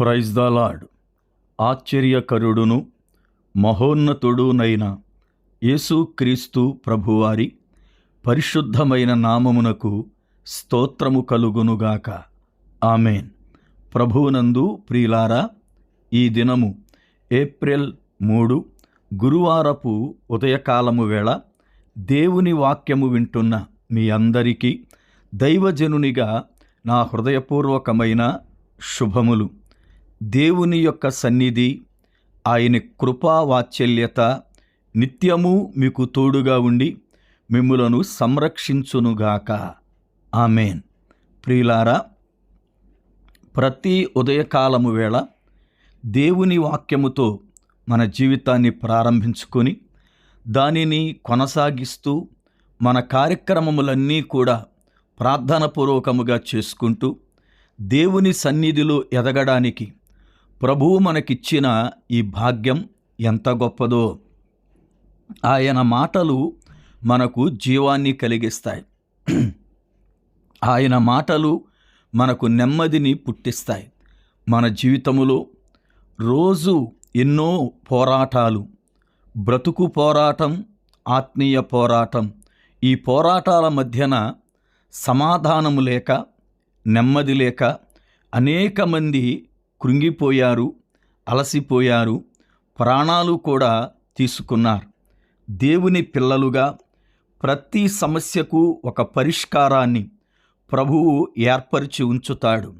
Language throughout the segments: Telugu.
Praise the lord. ఆశ్చర్యకరుడును మహోన్నతుడునైన యేసుక్రీస్తు ప్రభువారి పరిశుద్ధమైన నామమునకు స్తోత్రము కలుగునుగాక ఆమెన్. ప్రభువునందు ప్రియులారా ఈ దినము ఏప్రిల్ మూడు గురువారపు ఉదయకాలము వేళ దేవుని వాక్యము వింటున్న మీ అందరికీ దైవజనునిగా నా హృదయపూర్వకమైన శుభములు. దేవుని యొక్క సన్నిధి ఆయన కృపావాత్సల్యత నిత్యము మీకు తోడుగా ఉండి మిమ్ములను సంరక్షించునుగాక ఆమెన్. ప్రియులారా ప్రతి ఉదయకాలము వేళ దేవుని వాక్యముతో మన జీవితాన్ని ప్రారంభించుకొని దానిని కొనసాగిస్తూ మన కార్యక్రమములన్నీ కూడా ప్రార్థనపూర్వకముగా చేసుకుంటూ దేవుని సన్నిధిలో ఎదగడానికి ప్రభువు మనకిచ్చిన ఈ భాగ్యం ఎంత గొప్పదో. ఆయన మాటలు మనకు జీవాన్ని కలిగిస్తాయి. ఆయన మాటలు మనకు నెమ్మదిని పుట్టిస్తాయి. మన జీవితములో రోజు ఎన్నో పోరాటాలు. బ్రతుకు పోరాటం ఆత్మీయ పోరాటం. ఈ పోరాటాల మధ్యన సమాధానము లేక నెమ్మది లేక అనేక మంది కృంగిపోయారు అలసిపోయారు ప్రాణాలు కూడా తీసుకున్నారు. దేవుని పిల్లలుగా ప్రతి సమస్యకు ఒక పరిష్కారాన్ని ప్రభువు ఏర్పరిచి ఉంచుతాడు.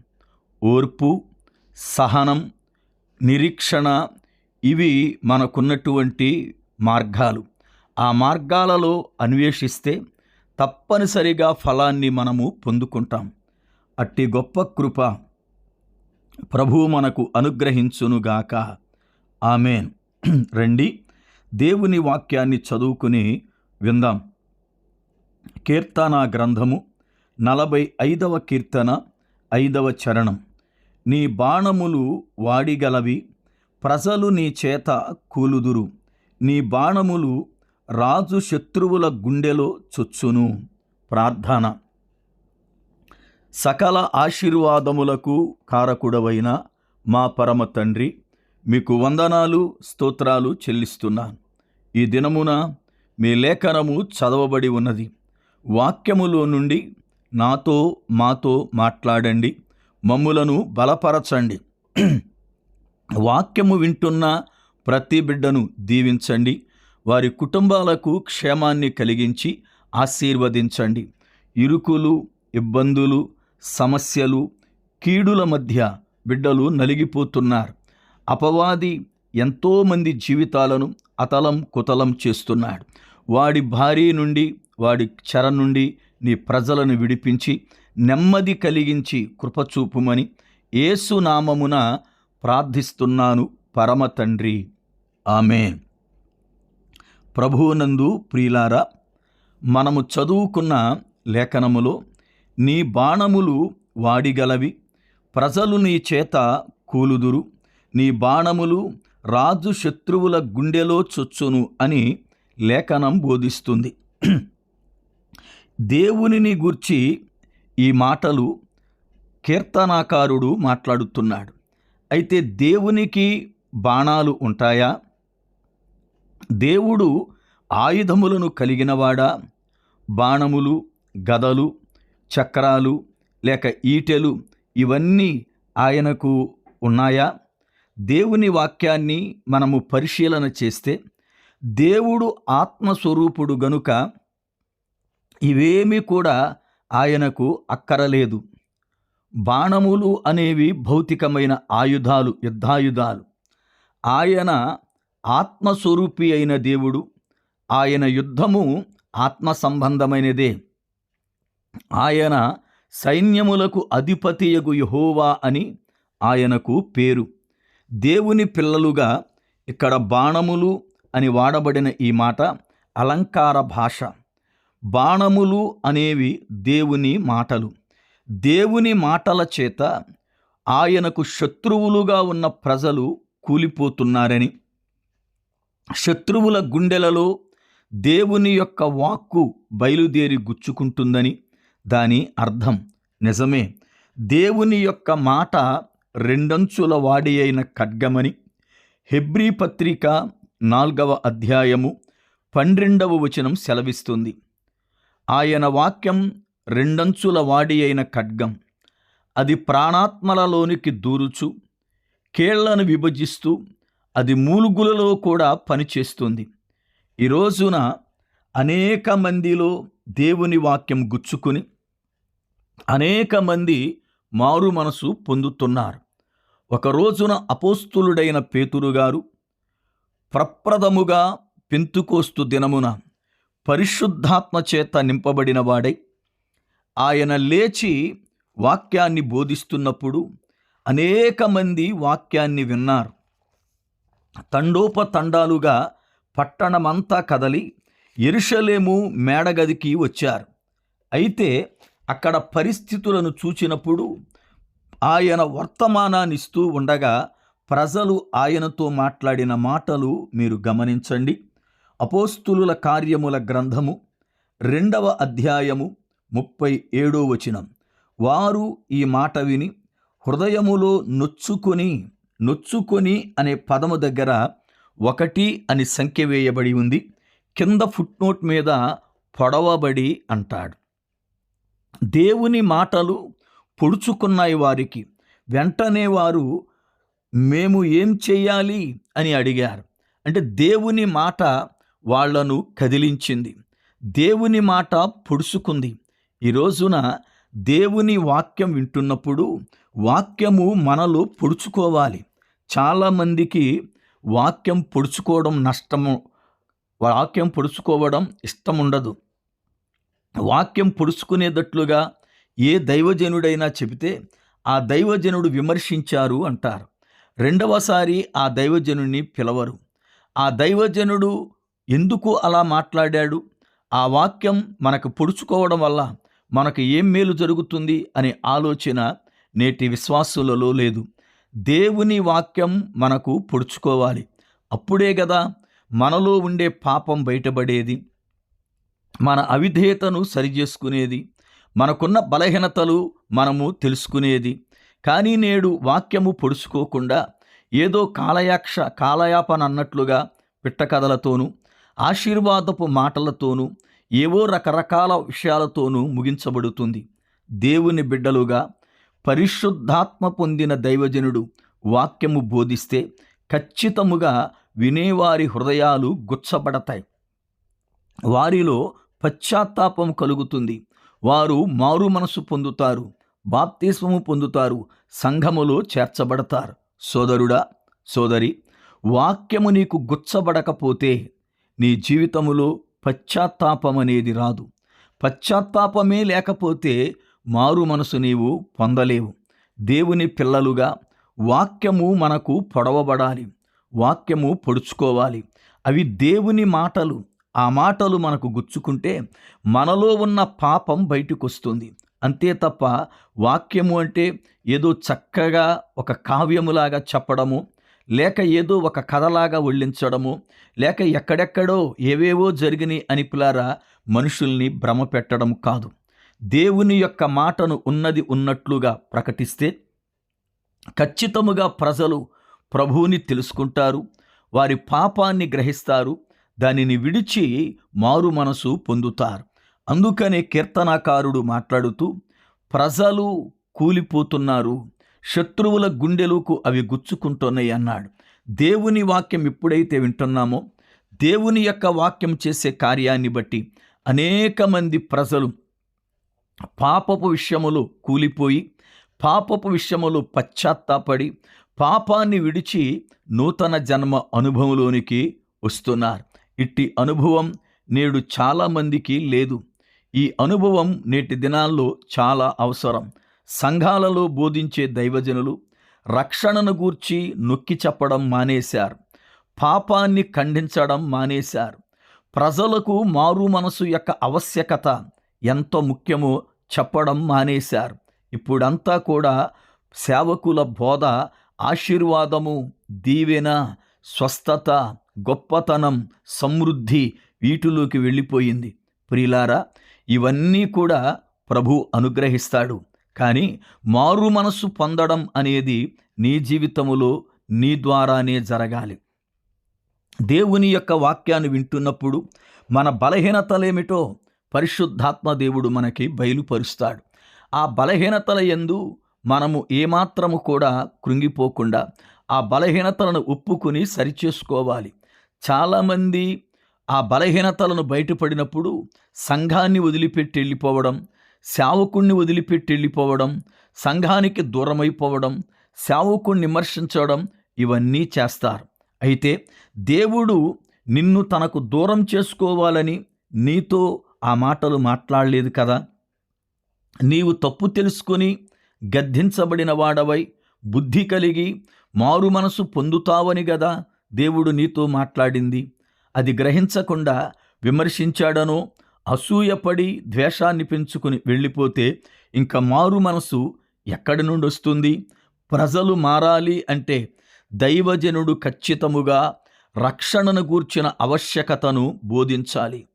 ఓర్పు సహనం నిరీక్షణ ఇవి మనకున్నటువంటి మార్గాలు. ఆ మార్గాలలో అన్వేషిస్తే తప్పనిసరిగా ఫలాన్ని మనము పొందుకుంటాం. అట్టి గొప్ప కృప ప్రభువు మనకు అనుగ్రహించునుగాక. ఆమెన్. రండి దేవుని వాక్యాన్ని చదువుకుని విందాం. కీర్తన గ్రంథము నలభై ఐదవ కీర్తన ఐదవ చరణం. నీ బాణములు వాడిగలవి ప్రజలు నీ చేత కూలుదురు. నీ బాణములు రాజు శత్రువుల గుండెలో చొచ్చును. ప్రార్థన. సకల ఆశీర్వాదములకు కారకుడవైన మా పరమ తండ్రి మీకు వందనాలు స్తోత్రాలు చెల్లిస్తున్నాను. ఈ దినమున మీ లేఖనము చదవబడి ఉన్నది. వాక్యములో నుండి నాతో మాతో మాట్లాడండి. మమ్ములను బలపరచండి. వాక్యము వింటున్న ప్రతి బిడ్డను దీవించండి. వారి కుటుంబాలకు క్షేమాన్ని కలిగించి ఆశీర్వదించండి. ఇరుకులు ఇబ్బందులు సమస్యలు కీడుల మధ్య బిడ్డలు నలిగిపోతున్నారు. అపవాది ఎంతోమంది జీవితాలను అతలం కుతలం చేస్తున్నాడు. వాడి భార్య నుండి వాడి చెర నుండి నీ ప్రజలను విడిపించి నెమ్మది కలిగించి కృపచూపుమని ఏసునామమున ప్రార్థిస్తున్నాను పరమ తండ్రి. ఆమె ప్రభువునందు ప్రియులారా మనము చదువుకున్న లేఖనములో నీ బాణములు వాడిగలవి. ప్రజలు నీ చేత కూలుదురు. నీ బాణములు రాజు శత్రువుల గుండెలో చొచ్చును అని లేఖనం బోధిస్తుంది. దేవునిని గూర్చి ఈ మాటలు కీర్తనాకారుడు మాట్లాడుతున్నాడు. అయితే దేవునికి బాణాలు ఉంటాయా? దేవుడు ఆయుధములను కలిగినవాడా? బాణములు గదలు చక్రాలు లేక ఈటెలు ఇవన్నీ ఆయనకు ఉన్నాయా? దేవుని వాక్యాన్ని మనము పరిశీలన చేస్తే దేవుడు ఆత్మస్వరూపుడు గనుక ఇవేమీ కూడా ఆయనకు అక్కరలేదు. బాణములు అనేవి భౌతికమైన ఆయుధాలు యుద్ధాయుధాలు. ఆయన ఆత్మస్వరూపి అయిన దేవుడు ఆయన యుద్ధము ఆత్మ సంబంధమైనదే ఆయన సైన్యములకు అధిపతియగు యహోవా అని ఆయనకు పేరు. దేవుని పిల్లలుగా ఇక్కడ బాణములు అని వాడబడిన ఈ మాట అలంకార భాష. బాణములు అనేవి దేవుని మాటలు. దేవుని మాటల చేత ఆయనకు శత్రువులుగా ఉన్న ప్రజలు కూలిపోతున్నారని. శత్రువుల గుండెలలో దేవుని యొక్క వాక్కు బయలుదేరి గుచ్చుకుంటుందని. దాని అర్థం నిజమే. దేవుని యొక్క మాట రెండంచుల వాడి అయిన ఖడ్గమని. హెబ్రీ పత్రిక నాల్గవ అధ్యాయము పన్నెండవ వచనం సెలవిస్తుంది. ఆయన వాక్యం రెండంచుల వాడి అయిన ఖడ్గం. అది ప్రాణాత్మలలోనికి దూరుచు కేళ్ళను విభజిస్తూ అది మూలుగులలో కూడా పనిచేస్తుంది. ఈ రోజున అనేక మందిలో దేవుని వాక్యం గుచ్చుకుని అనేక మంది మారు మనసు పొందుతున్నారు. ఒక రోజున అపోస్తులుడైన పేతురు గారు ప్రప్రదముగా పెంతుకోస్తు దినమున పరిశుద్ధాత్మ చేత నింపబడిన వాడై ఆయన లేచి వాక్యాన్ని బోధిస్తున్నప్పుడు అనేక మంది వాక్యాన్ని విన్నారు. తండోపతండాలుగా పట్టణమంతా కదలి ఎరుషలేము మేడగదికి వచ్చారు. అయితే అక్కడ పరిస్థితులను చూచినప్పుడు ఆయన వర్తమానాన్ని ఇస్తూ ఉండగా ప్రజలు ఆయనతో మాట్లాడిన మాటలు మీరు గమనించండి. అపోస్తులుల కార్యముల గ్రంథము రెండవ అధ్యాయము ముప్పై ఏడో వచనం. వారు ఈ మాట విని హృదయములో నొచ్చుకొని నొచ్చుకొని అనే పదము దగ్గర ఒకటి అని సంఖ్య వేయబడి ఉంది. కింద ఫుట్నోట్ మీద పొడవబడి అంటాడు. దేవుని మాటలు పొడుచుకున్నాయి వారికి. వెంటనే వారు మేము ఏం చేయాలి అని అడిగారు. అంటే దేవుని మాట వాళ్ళను కదిలించింది. దేవుని మాట పొడుచుకుంది. ఈ రోజున దేవుని వాక్యం వింటున్నప్పుడు వాక్యము మనలో పొడుచుకోవాలి. చాలామందికి వాక్యం పొడుచుకోవడం నష్టము వాక్యం పొడుచుకోవడం ఇష్టం ఉండదు వాక్యం పొడుచుకునేటట్లుగా ఏ దైవజనుడైనా చెబితే ఆ దైవజనుడు విమర్శించారు అంటారు. రెండవసారి ఆ దైవజనుడిని పిలవరు. ఆ దైవజనుడు ఎందుకు అలా మాట్లాడాడు? ఆ వాక్యం మనకు పొడుచుకోవడం వల్ల మనకు ఏం మేలు జరుగుతుంది అనే ఆలోచన నేటి విశ్వాసులలో లేదు. దేవుని వాక్యం మనకు పొడుచుకోవాలి. అప్పుడే కదా మనలో ఉండే పాపం బయటపడేది మన అవిధేయతను సరిచేసుకునేది మనకున్న బలహీనతలు మనము తెలుసుకునేది. కానీ నేడు వాక్యము పొడుచుకోకుండా ఏదో కాలయాక్ష కాలయాపన అన్నట్లుగా పిట్టకథలతోనూ ఆశీర్వాదపు మాటలతోనూ ఏవో రకరకాల విషయాలతోనూ ముగించబడుతుంది. దేవుని బిడ్డలుగా పరిశుద్ధాత్మ పొందిన దైవజనుడు వాక్యము బోధిస్తే ఖచ్చితముగా వినేవారి హృదయాలు గుచ్చబడతాయి. వారిలో పశ్చాత్తాపం కలుగుతుంది. వారు మారు మనసు పొందుతారు బాప్తిస్మము పొందుతారు సంఘములో చేర్చబడతారు. సోదరుడా సోదరి వాక్యము నీకు గుచ్చబడకపోతే నీ జీవితములో పశ్చాత్తాపం అనేది రాదు. పశ్చాత్తాపమే లేకపోతే మారు మనసు నీవు పొందలేవు. దేవుని పిల్లలుగా వాక్యము మనకు పొడవబడాలి. వాక్యము పొడుచుకోవాలి. అవి దేవుని మాటలు. ఆ మాటలు మనకు గుచ్చుకుంటే మనలో ఉన్న పాపం బయటకు వస్తుంది అంతే తప్ప వాక్యము అంటే ఏదో చక్కగా ఒక కావ్యములాగా చెప్పడము లేక ఏదో ఒక కథలాగా ఒళ్ళించడము లేక ఎక్కడెక్కడో ఏవేవో జరిగినాయి అని పిలారా మనుషుల్ని భ్రమ పెట్టడం కాదు. దేవుని యొక్క మాటను ఉన్నది ఉన్నట్లుగా ప్రకటిస్తే ఖచ్చితముగా ప్రజలు ప్రభువుని తెలుసుకుంటారు వారి పాపాన్ని గ్రహిస్తారు దానిని విడిచి మారు మనసు పొందుతారు. అందుకనే కీర్తనాకారుడు మాట్లాడుతూ ప్రజలు కూలిపోతున్నారు శత్రువుల గుండెలకు అవి గుచ్చుకుంటున్నాయి అన్నాడు. దేవుని వాక్యం ఎప్పుడైతే వింటున్నామో దేవుని యొక్క వాక్యం చేసే కార్యాన్ని బట్టి అనేక మంది ప్రజలు పాపపు విషయములు కూలిపోయి పాపపు విషయములు పశ్చాత్తాపడి పాపాన్ని విడిచి నూతన జన్మ అనుభవంలోనికి వస్తున్నారు. ఇట్టి అనుభవం నేడు చాలామందికి లేదు. ఈ అనుభవం నేటి దినాల్లో చాలా అవసరం. సంఘాలలో బోధించే దైవజనులు రక్షణను గూర్చి నొక్కి చెప్పడం మానేశారు. పాపాన్ని ఖండించడం మానేశారు. ప్రజలకు మారు మనసు యొక్క ఆవశ్యకత ఎంత ముఖ్యమో చెప్పడం మానేశారు. ఇప్పుడంతా కూడా సేవకుల బోధ ఆశీర్వాదము దీవెన స్వస్థత గొప్పతనం సమృద్ధి వీటిలోకి వెళ్ళిపోయింది. ప్రిలారా ఇవన్నీ కూడా ప్రభు అనుగ్రహిస్తాడు. కానీ మారు మనస్సు పొందడం అనేది నీ జీవితములో నీ ద్వారానే జరగాలి. దేవుని యొక్క వాక్యాన్ని వింటున్నప్పుడు మన బలహీనతలేమిటో పరిశుద్ధాత్మ దేవుడు మనకి బయలుపరుస్తాడు. ఆ బలహీనతల ఎందు మనము ఏమాత్రము కూడా కృంగిపోకుండా ఆ బలహీనతలను ఒప్పుకుని సరిచేసుకోవాలి. చాలామంది ఆ బలహీనతలను బయటపడినప్పుడు సంఘాన్ని వదిలిపెట్టి వెళ్ళిపోవడం సేవకుణ్ణి వదిలిపెట్టి వెళ్ళిపోవడం సంఘానికి దూరమైపోవడం సేవకుణ్ణి విమర్శించడం ఇవన్నీ చేస్తారు. అయితే దేవుడు నిన్ను తనకు దూరం చేసుకోవాలని నీతో ఆ మాటలు మాట్లాడలేదు కదా? నీవు తప్పు తెలుసుకొని గద్దించబడిన వాడవై బుద్ధి కలిగి మారు మనసు పొందుతావని గదా దేవుడు నీతో మాట్లాడింది. అది గ్రహించకుండా విమర్శించాడనో అసూయపడి ద్వేషాన్ని పెంచుకుని వెళ్ళిపోతే ఇంకా మారు మనసు ఎక్కడి నుండి వస్తుంది ప్రజలు మారాలి అంటే దైవజనుడు ఖచ్చితముగా రక్షణను గూర్చిన ఆవశ్యకతను బోధించాలి.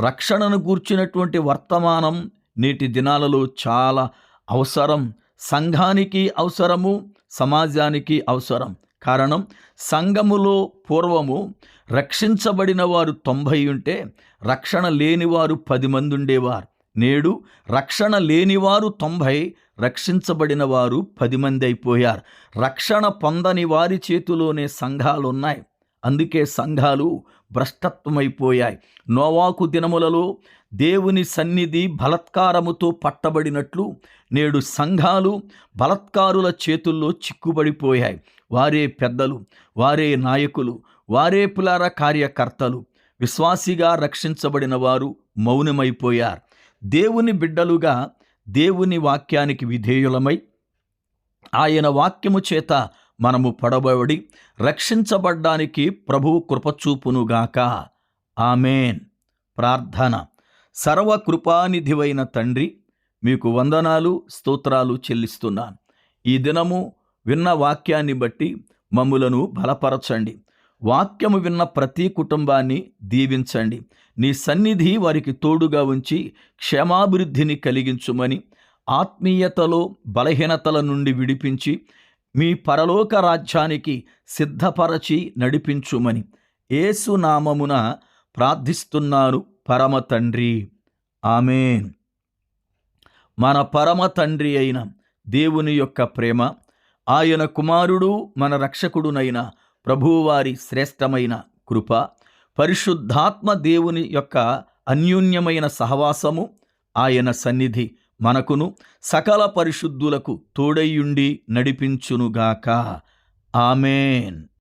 రక్షణను గూర్చినటువంటి వర్తమానం నేటి దినాలలో చాలా అవసరం. సంఘానికి అవసరము సమాజానికి అవసరం. కారణం సంఘములో పూర్వము రక్షించబడిన వారు తొంభై ఉంటే రక్షణ లేనివారు పది మంది ఉండేవారు. నేడు రక్షణ లేనివారు తొంభై రక్షించబడిన వారు పది మంది అయిపోయారు. రక్షణ పొందని వారి చేతిలోనే సంఘాలు ఉన్నాయి అందుకే సంఘాలు భ్రష్టత్వమైపోయాయి. నోవాకు దినములలో దేవుని సన్నిధి బలత్కారముతో పట్టబడినట్లు నేడు సంఘాలు బలత్కారుల చేతుల్లో చిక్కుబడిపోయాయి. వారే పెద్దలు వారే నాయకులు వారే పులార కార్యకర్తలు. విశ్వాసిగా రక్షించబడిన వారు మౌనమైపోయారు. దేవుని బిడ్డలుగా దేవుని వాక్యానికి విధేయులమై ఆయన వాక్యము చేత మనము పడబడి రక్షించబడ్డానికి ప్రభువు కృపచూపునుగాక. ఆమెన్. ప్రార్థన. సర్వకృపానిధివైన తండ్రి మీకు వందనాలు స్తోత్రాలు చెల్లిస్తున్నాను. ఈ దినము విన్న వాక్యాన్ని బట్టి మమ్ములను బలపరచండి. వాక్యము విన్న ప్రతి కుటుంబాన్ని దీవించండి. నీ సన్నిధి వారికి తోడుగా ఉంచి క్షేమాభివృద్ధిని కలిగించుమని ఆత్మీయతలో బలహీనతల నుండి విడిపించి మీ పరలోక రాజ్యానికి సిద్ధపరచి నడిపించుమని ఏసునామమున ప్రార్థిస్తున్నారు పరమ తండ్రి. ఆమెన్. మన పరమ తండ్రి అయిన దేవుని యొక్క ప్రేమ ఆయన కుమారుడు మన రక్షకుడునైన ప్రభువారి శ్రేష్టమైన కృప పరిశుద్ధాత్మ దేవుని యొక్క అన్యోన్యమైన సహవాసము ఆయన సన్నిధి మనకును సకల పరిశుద్ధులకు తోడయ్యుండి నడిపించునుగాక. ఆమెన్.